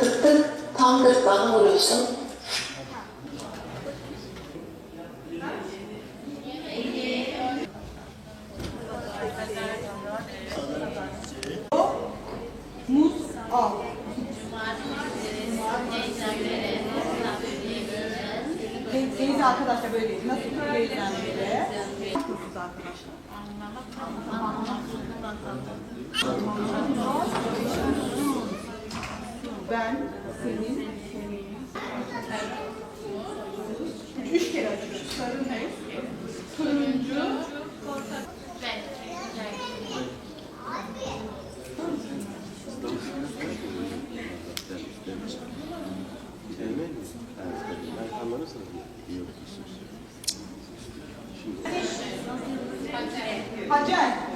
tık tık tam gırtlağına vuruyorsun. Muz al. Arkadaşlar böyle değil. Nasıl beyefendiyle? Nasılsınız arkadaşlar? Ben senin Üç kere açıyoruz. Sarı ne? Turuncu. Hacer.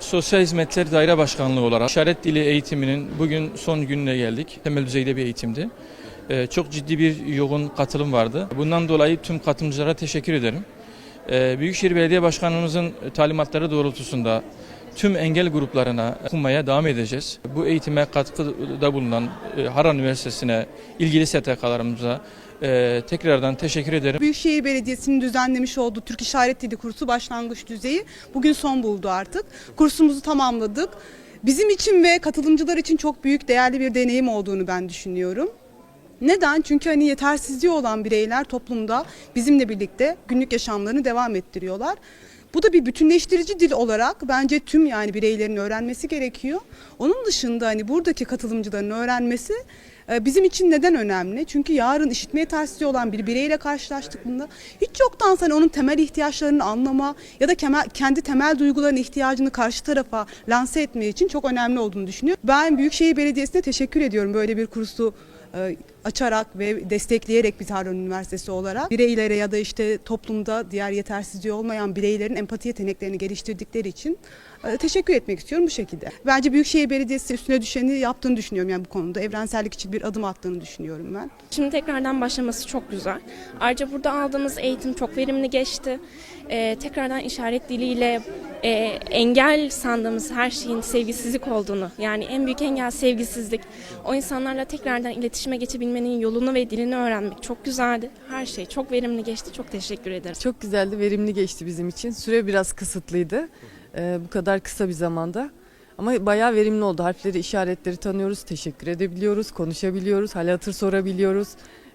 Sosyal Hizmetler Daire Başkanlığı olarak işaret dili eğitiminin bugün son gününe geldik. Temel düzeyde bir eğitimdi. Ee, çok ciddi bir yoğun katılım vardı. Bundan dolayı tüm katılımcılara teşekkür ederim. Ee, Büyükşehir Belediye Başkanımızın talimatları doğrultusunda tüm engel gruplarına okumaya devam edeceğiz. Bu eğitime katkıda bulunan e, Harran Üniversitesi'ne, ilgili STK'larımıza e, tekrardan teşekkür ederim. Büyükşehir Belediyesi'nin düzenlemiş olduğu Türk İşaret Dili kursu başlangıç düzeyi bugün son buldu artık. Kursumuzu tamamladık. Bizim için ve katılımcılar için çok büyük değerli bir deneyim olduğunu ben düşünüyorum. Neden? Çünkü hani yetersizliği olan bireyler toplumda bizimle birlikte günlük yaşamlarını devam ettiriyorlar. Bu da bir bütünleştirici dil olarak bence tüm yani bireylerin öğrenmesi gerekiyor. Onun dışında hani buradaki katılımcıların öğrenmesi e, bizim için neden önemli? Çünkü yarın işitme yetersizliği olan bir bireyle karşılaştıklarında hiç yoktan hani onun temel ihtiyaçlarını anlama ya da kendi temel duyguların ihtiyacını karşı tarafa lanse etme için çok önemli olduğunu düşünüyorum. Ben Büyükşehir Belediyesi'ne teşekkür ediyorum böyle bir kursu açarak ve destekleyerek biz Harran Üniversitesi olarak bireylere ya da işte toplumda diğer yetersizliği olmayan bireylerin empati yeteneklerini geliştirdikleri için e, teşekkür etmek istiyorum bu şekilde. Bence Büyükşehir Belediyesi üstüne düşeni yaptığını düşünüyorum yani bu konuda evrensellik için bir adım attığını düşünüyorum ben. Şimdi tekrardan başlaması çok güzel. Ayrıca burada aldığımız eğitim çok verimli geçti. Ee, tekrardan işaret diliyle e, engel sandığımız her şeyin sevgisizlik olduğunu, yani en büyük engel sevgisizlik. O insanlarla tekrardan iletişime geçebilmenin yolunu ve dilini öğrenmek çok güzeldi. Her şey çok verimli geçti. Çok teşekkür ederim. Çok güzeldi, verimli geçti bizim için. Süre biraz kısıtlıydı. Ee, bu kadar kısa bir zamanda. Ama bayağı verimli oldu. Harfleri, işaretleri tanıyoruz, teşekkür edebiliyoruz, konuşabiliyoruz, hal hatır sorabiliyoruz.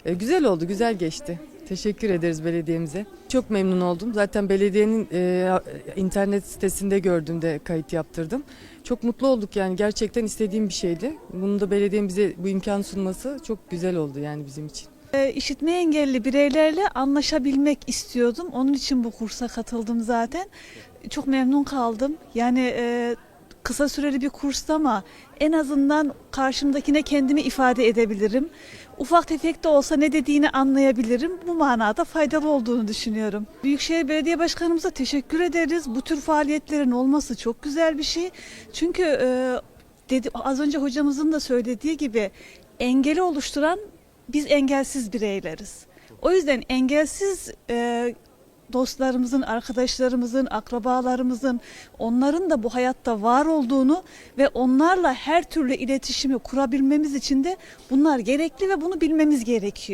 Ee, güzel oldu, güzel geçti. Teşekkür ederiz belediyemize. Çok memnun oldum. Zaten belediyenin e, internet sitesinde gördüğümde kayıt yaptırdım. Çok mutlu olduk yani gerçekten istediğim bir şeydi. Bunu da belediyenin bize bu imkanı sunması çok güzel oldu yani bizim için. E, İşitme engelli bireylerle anlaşabilmek istiyordum. Onun için bu kursa katıldım zaten. Çok memnun kaldım. Yani e, kısa süreli bir kurstu ama en azından karşımdakine kendimi ifade edebilirim. Ufak tefek de olsa ne dediğini anlayabilirim. Bu manada faydalı olduğunu düşünüyorum. Büyükşehir Belediye Başkanımıza teşekkür ederiz. Bu tür faaliyetlerin olması çok güzel bir şey. Çünkü e, dedi, az önce hocamızın da söylediği gibi engeli oluşturan biz engelsiz bireyleriz. O yüzden engelsiz e, dostlarımızın, arkadaşlarımızın, akrabalarımızın onların da bu hayatta var olduğunu ve onlarla her türlü iletişimi kurabilmemiz için de bunlar gerekli ve bunu bilmemiz gerekiyor.